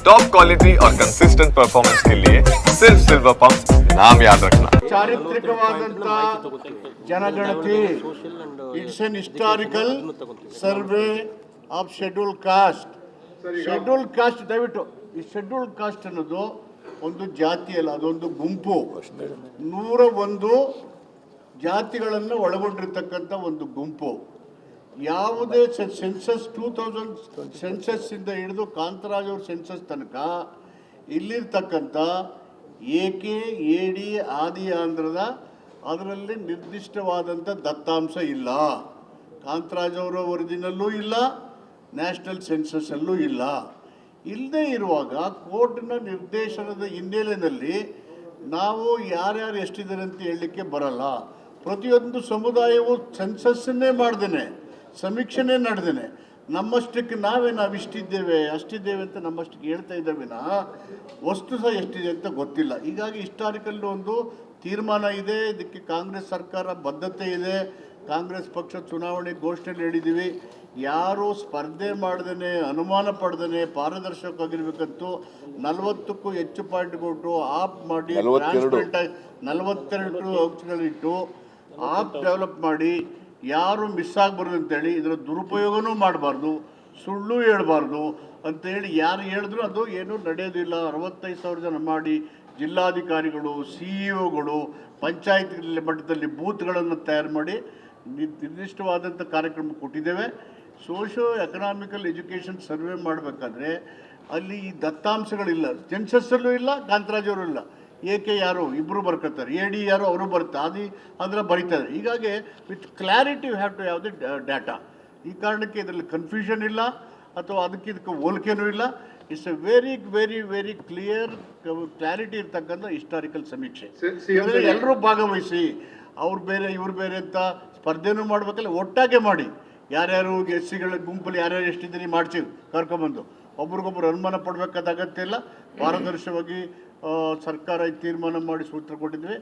Top quality और consistent performance के लिए सिर्फ सिल्वर पंप नाम याद रखना ಚಾರಿತ್ರಿಕವಾದಂತ ಜನಗಣತಿ it's an historical survey of schedule caste schedule caste ದಯವಿಟ್ಟು ಈ ಶೆಡ್ಯೂಲ್ ಕಾಸ್ಟ್ ಅನ್ನೋದು ಒಂದು ಜಾತಿ ಅಲ್ಲ ಅದೊಂದು ಗುಂಪು ನೂರ ಒಂದು ಜಾತಿಗಳನ್ನು ಒಳಗೊಂಡಿರ್ತಕ್ಕಂಥ ಒಂದು ಗುಂಪು ಯಾವುದೇ ಸೆನ್ಸಸ್ ಟೂ ತೌಸಂಡ್ ಸೆನ್ಸಸ್ ಇಂದ ಹಿಡಿದು ಕಾಂತರಾಜ್ ಅವ್ರ ಸೆನ್ಸಸ್ ತನಕ ಇಲ್ಲಿರ್ತಕ್ಕಂಥ ಕೆ, ಎ ಡಿ, ಆದಿ ಆಂಧ್ರದ ಅದರಲ್ಲಿ ನಿರ್ದಿಷ್ಟವಾದಂಥ ದತ್ತಾಂಶ ಇಲ್ಲ. ಕಾಂತರಾಜ್ ಅವರ ವರದಿನಲ್ಲೂ ಇಲ್ಲ, ನ್ಯಾಷನಲ್ ಸೆನ್ಸಸ್ಸಲ್ಲೂ ಇಲ್ಲ. ಇಲ್ಲದೆ ಇರುವಾಗ ಕೋರ್ಟ್ನ ನಿರ್ದೇಶನದ ಹಿನ್ನೆಲೆಯಲ್ಲಿ ನಾವು ಯಾರ್ಯಾರು ಎಷ್ಟಿದ್ದಾರೆ ಅಂತ ಹೇಳಲಿಕ್ಕೆ ಬರಲ್ಲ. ಪ್ರತಿಯೊಂದು ಸಮುದಾಯವು ಸೆನ್ಸಸ್ಸನ್ನೇ ಮಾಡ್ದೇನೆ. ಸಮೀಕ್ಷೆನೇ ನಡೆದೇನೆ ನಮ್ಮಷ್ಟಕ್ಕೆ ನಾವೇ ನಾವು ಇಷ್ಟಿದ್ದೇವೆ ಅಷ್ಟಿದ್ದೇವೆ ಅಂತ ನಮ್ಮಷ್ಟಕ್ಕೆ ಹೇಳ್ತಾ ಇದ್ದೇವೆ ನಾ ವಸ್ತು ಸಹ ಎಷ್ಟಿದೆ ಅಂತ ಗೊತ್ತಿಲ್ಲ. ಹೀಗಾಗಿ ಹಿಸ್ಟಾರಿಕಲ್ ಒಂದು ತೀರ್ಮಾನ ಇದೆ. ಇದಕ್ಕೆ ಕಾಂಗ್ರೆಸ್ ಸರ್ಕಾರ ಬದ್ಧತೆ ಇದೆ. ಕಾಂಗ್ರೆಸ್ ಪಕ್ಷ ಚುನಾವಣೆ ಘೋಷಣೆ ಹೇಳಿದ್ದೀವಿ. ಯಾರು ಸ್ಪರ್ಧೆ ಮಾಡ್ದೇ ಅನುಮಾನ ಪಡ್ದೇನೆ ಪಾರದರ್ಶಕವಾಗಿರ್ಬೇಕಂತೂ ನಲವತ್ತಕ್ಕೂ ಹೆಚ್ಚು ಪಾಯಿಂಟ್ ಕೊಟ್ಟು ಆಪ್ ಮಾಡಿ ಟ್ರಾನ್ಸ್ಪರೆಂಟ್ ನಲವತ್ತೆರಡು ಅಂಶಗಳಿಟ್ಟು ಆಪ್ ಡೆವಲಪ್ ಮಾಡಿ ಯಾರು ಮಿಸ್ ಆಗಬಾರ್ದು ಅಂತೇಳಿ ಇದರ ದುರುಪಯೋಗನೂ ಮಾಡಬಾರ್ದು, ಸುಳ್ಳು ಹೇಳಬಾರ್ದು ಅಂತೇಳಿ ಯಾರು ಹೇಳಿದ್ರು ಅದು ಏನೂ ನಡೆಯೋದಿಲ್ಲ ಅರವತ್ತೈದು ಸಾವಿರ ಜನ ಮಾಡಿ ಜಿಲ್ಲಾಧಿಕಾರಿಗಳು ಸಿ ಇ ಒಗಳು ಪಂಚಾಯತ್ ಮಟ್ಟದಲ್ಲಿ ಬೂತ್ಗಳನ್ನು ತಯಾರು ಮಾಡಿ ನಿರ್ದಿಷ್ಟವಾದಂಥ ಕಾರ್ಯಕ್ರಮ ಕೊಟ್ಟಿದ್ದೇವೆ. ಸೋಷೋ ಎಕನಾಮಿಕಲ್ ಎಜುಕೇಷನ್ ಸರ್ವೆ ಮಾಡಬೇಕಾದ್ರೆ ಅಲ್ಲಿ ಈ ದತ್ತಾಂಶಗಳಿಲ್ಲ. ಜೆನ್ಸಸ್ಸಲ್ಲೂ ಇಲ್ಲ ಕಾಂತರಾಜವರು ಇಲ್ಲ. ಏಕೆ ಯಾರು ಇಬ್ಬರು ಬರ್ಕೊತಾರೆ ಎ ಡಿ ಯಾರು ಅವರು ಬರ್ತಾರೆ ಅದು ಅಂದ್ರೆ ಬರೀತಾರೆ ಹೀಗಾಗಿ with clarity you have to have the data ಈ ಕಾರಣಕ್ಕೆ ಇದರಲ್ಲಿ ಕನ್ಫ್ಯೂಷನ್ ಇಲ್ಲ ಅಥವಾ ಅದಕ್ಕೆ ಇದಕ್ಕೆ ಹೋಲಿಕೆನೂ ಇಲ್ಲ. It's a very very very clear clarity ಇರ್ತಕ್ಕಂಥ ಹಿಸ್ಟಾರಿಕಲ್ ಸಮೀಕ್ಷೆ. ಎಲ್ಲರೂ ಭಾಗವಹಿಸಿ ಅವ್ರು ಬೇರೆ ಇವ್ರು ಬೇರೆ ಅಂತ ಸ್ಪರ್ಧೆನೂ ಮಾಡ್ಬೇಕಲ್ಲ ಒಟ್ಟಾಗೆ ಮಾಡಿ. ಯಾರ್ಯಾರು ಎಸ್ ಸಿಗಳ ಗುಂಪಲ್ಲಿ ಯಾರ್ಯಾರು ಎಷ್ಟಿದ್ದೀನಿ ಮಾಡ್ಸಿ ಕರ್ಕೊಂಬಂದು ಒಬ್ರಿಗೊಬ್ರು ಅನುಮಾನ ಪಡ್ಬೇಕಾದ ಅಗತ್ಯ ಇಲ್ಲ. ಪಾರದರ್ಶಕವಾಗಿ ಆ, ಸರ್ಕಾರ ತೀರ್ಮಾನ ಮಾಡಿ ಸೂತ್ರ ಕೊಟ್ಟಿದ್ವಿ